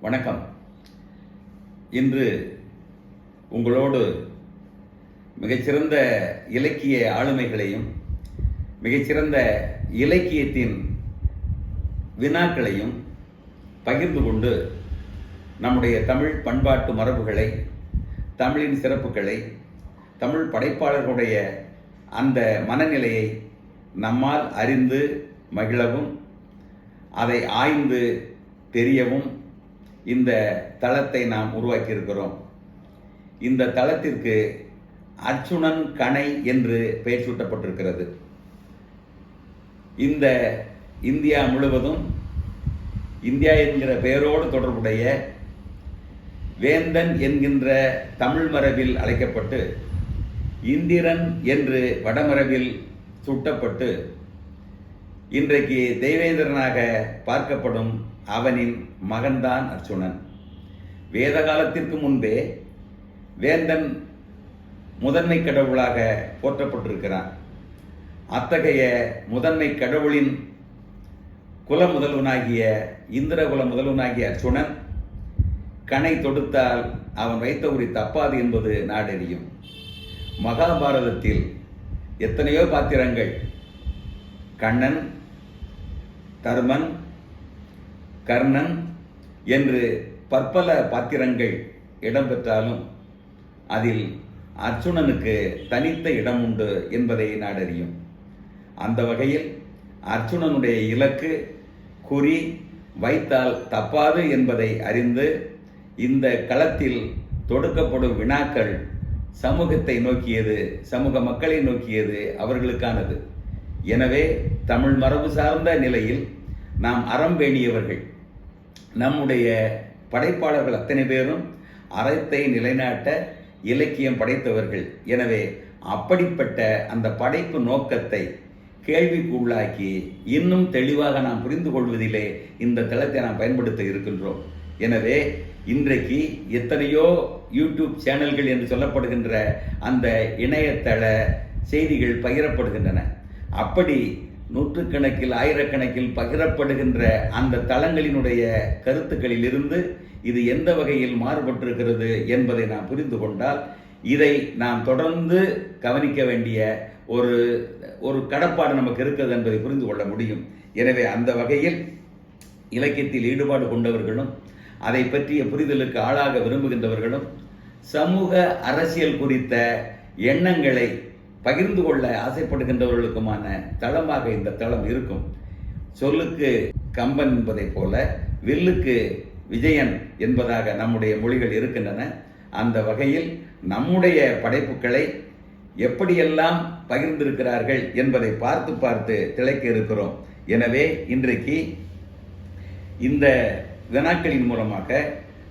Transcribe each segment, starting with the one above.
வணக்கம். இன்று உங்களோடு மிகச்சிறந்த இலக்கிய ஆளுமைகளையும் மிகச்சிறந்த இலக்கியத்தின் வினாக்களையும் பகிர்ந்து கொண்டு நம்முடைய தமிழ் பண்பாட்டு மரபுகளை தமிழின் சிறப்புகளை தமிழ் படைப்பாளர்களுடைய அந்த மனநிலையை நம்மால் அறிந்து மகிழவும் அதை ஆய்ந்து தெரியவும் இந்த தளத்தை நாம் உருவாக்கியிருக்கிறோம். இந்த தளத்திற்கு அர்ச்சுனன் கணை என்று பெயர் சூட்டப்பட்டிருக்கிறது. இந்த இந்தியா முழுவதும் இந்தியா என்கிற பெயரோடு தொடர்புடைய வேந்தன் என்கின்ற தமிழ் மரபில் அழைக்கப்பட்டு இந்திரன் என்று வடமரபில் சுட்டப்பட்டு இன்றைக்கு தெய்வேந்திரனாக பார்க்கப்படும் அவனின் மகன்தான் அர்ஜுனன். வேத காலத்திற்கு முன்பே வேந்தன் முதன்மை கடவுளாக போற்றப்பட்டிருக்கிறான். அத்தகைய முதன்மை கடவுளின் குல முதல்வனாகிய இந்திர குல முதல்வனாகிய அர்ஜுனன் கணை தொடுத்தால் அவன் வைத்த உரி தப்பாது என்பது நாடறியும் மகாபாரதத்தில் எத்தனையோ பாத்திரங்கள் கண்ணன் தர்மன் கர்ணன் என்று பற்பல பாத்திரங்கள் இடம்பெற்றாலும் அதில் அர்ச்சுனனுக்கு தனித்த இடம் உண்டு என்பதை நாடறியும். அந்த வகையில் அர்ச்சுனனுடைய இலக்கு குறி வைத்தால் தப்பாது என்பதை அறிந்து இந்த களத்தில் தொடுக்கப்படும் வினாக்கள் சமூகத்தை நோக்கியது சமூக மக்களை நோக்கியது அவர்களுக்கானது. எனவே தமிழ் மரபு சார்ந்த நிலையில் நாம் அறம் பேணியவர்கள் நம்முடைய படைப்பாளர்கள் அத்தனை பேரும் அறத்தை நிலைநாட்ட இலக்கியம் படைத்தவர்கள். எனவே அப்படிப்பட்ட அந்த படைப்பு நோக்கத்தை கேள்விக்கு உள்ளாக்கி இன்னும் தெளிவாக நாம் புரிந்து கொள்வதிலே இந்த தளத்தை நாம் பயன்படுத்த இருக்கின்றோம். எனவே இன்றைக்கு எத்தனையோ யூடியூப் சேனல்கள் என்று சொல்லப்படுகின்ற அந்த இணையதள செய்திகள் பகிரப்படுகின்றன. அப்படி நூற்றுக்கணக்கில் ஆயிரக்கணக்கில் பகிரப்படுகின்ற அந்த தளங்களினுடைய கருத்துக்களில் இருந்து இது எந்த வகையில் மாறுபட்டிருக்கிறது என்பதை நாம் புரிந்து கொண்டால் இதை நாம் தொடர்ந்து கவனிக்க வேண்டிய ஒரு ஒரு கடப்பாடு நமக்கு இருக்கிறது என்பதை புரிந்து கொள்ள முடியும். எனவே அந்த வகையில் இலக்கியத்தில் ஈடுபாடு கொண்டவர்களும் அதை பற்றிய புரிதலுக்கு ஆளாக விரும்புகின்றவர்களும் சமூக அரசியல் குறித்த எண்ணங்களை பகிர்ந்து கொள்ள ஆசைப்படுகின்றவர்களுக்குமான தளமாக இந்த தளம் இருக்கும். சொல்லுக்கு கம்பன் என்பதைப் போல வில்லுக்கு விஜயன் என்பதாக நம்முடைய மொழிகள் இருக்கின்றன. அந்த வகையில் நம்முடைய படைப்புகளை எப்படியெல்லாம் பகிர்ந்திருக்கிறார்கள் என்பதை பார்த்து பார்த்து திளைக்க இருக்கிறோம். எனவே இன்றைக்கு இந்த வினாக்களின் மூலமாக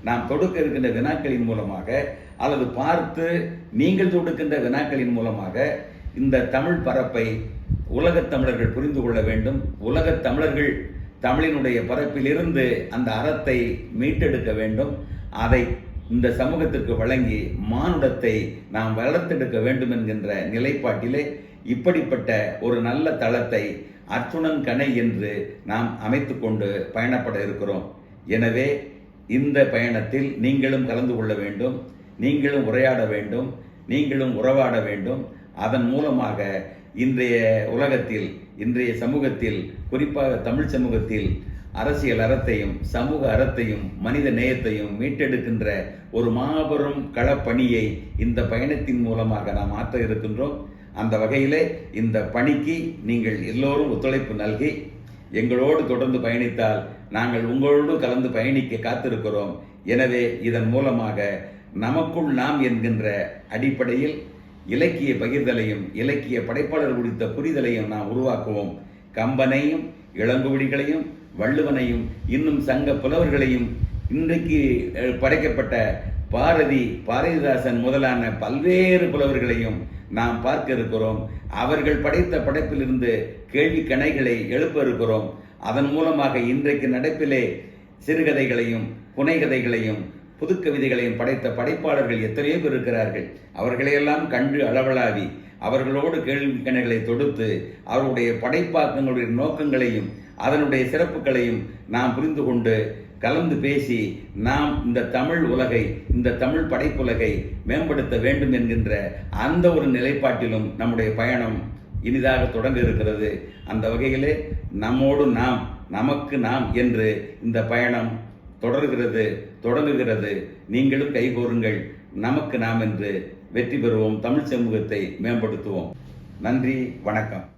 நாம் தொடுக்க இருக்கின்ற வினாக்களின் மூலமாக அல்லது பார்த்து நீங்கள் தொடுக்கின்ற வினாக்களின் மூலமாக இந்த தமிழ் பரப்பை உலகத் தமிழர்கள் புரிந்து கொள்ள வேண்டும். உலகத் தமிழர்கள் தமிழினுடைய பரப்பிலிருந்து அந்த அறத்தை மீட்டெடுக்க வேண்டும். அதை இந்த சமூகத்திற்கு வழங்கி மானுடத்தை நாம் வளர்த்தெடுக்க வேண்டும் என்கின்ற நிலைப்பாட்டிலே இப்படிப்பட்ட ஒரு நல்ல தளத்தை அர்ச்சுனன் கணை என்று நாம் அமைத்துக்கொண்டு பயணப்பட இருக்கிறோம். எனவே இந்த பயணத்தில் நீங்களும் கலந்து கொள்ள வேண்டும். நீங்களும் உரையாட வேண்டும் நீங்களும் உறவாட வேண்டும். அதன் மூலமாக இன்றைய உலகத்தில் இன்றைய சமூகத்தில் குறிப்பாக தமிழ் சமூகத்தில் அரசியல் அறத்தையும் சமூக அறத்தையும் மனித நேயத்தையும் மீட்டெடுக்கின்ற ஒரு மாபெரும் களப்பணியை இந்த பயணத்தின் மூலமாக நாம் ஆற்ற இருக்கின்றோம். அந்த வகையிலே இந்த பணிக்கு நீங்கள் எல்லோரும் ஒத்துழைப்பு நல்கி எங்களோடு தொடர்ந்து பயணித்தால் நாங்கள் உங்களோடு கலந்து பயணிக்க காத்திருக்கிறோம். எனவே இதன் மூலமாக நமக்குள் நாம் என்கின்ற அடிப்படையில் இலக்கிய பகிர்தலையும் இலக்கிய படைப்பாளர் குறித்த புரிதலையும் நாம் உருவாக்குவோம். கம்பனையும் இளங்குவிடிகளையும் வள்ளுவனையும் இன்னும் சங்க புலவர்களையும் இன்றைக்கு படைக்கப்பட்ட பாரதி பாரதிதாசன் முதலான பல்வேறு புலவர்களையும் நாம் பார்க்க இருக்கிறோம். அவர்கள் படைத்த படைப்பிலிருந்து கேள்வி கணைகளை எழுப்ப இருக்கிறோம். அதன் மூலமாக இன்றைக்கு நடப்பிலே சிறுகதைகளையும் புனைகதைகளையும் புதுக்கவிதைகளையும் படைத்த படைப்பாளர்கள் எத்தனையோ பேர் இருக்கிறார்கள். அவர்களையெல்லாம் கண்டு அளவலாவி அவர்களோடு கேள்வி கணைகளை தொடுத்து அவருடைய படைப்பாக்கங்களுடைய நோக்கங்களையும் அதனுடைய சிறப்புகளையும் நாம் புரிந்து கொண்டு கலந்து பேசி நாம் இந்த தமிழ் உலகை இந்த தமிழ் படைப்புலகை மேம்படுத்த வேண்டும் என்கின்ற அந்த ஒரு நிலைப்பாட்டிலும் நம்முடைய பயணம் இனிதாக தொடங்க இருக்கிறது. அந்த வகையிலே நம்மோடு நாம் நமக்கு நாம் என்று இந்த பயணம் தொடர்கிறது தொடங்குகிறது. நீங்களும் கைகோருங்கள் நமக்கு நாம் என்று வெற்றி பெறுவோம். தமிழ் சமூகத்தை மேம்படுத்துவோம். நன்றி வணக்கம்.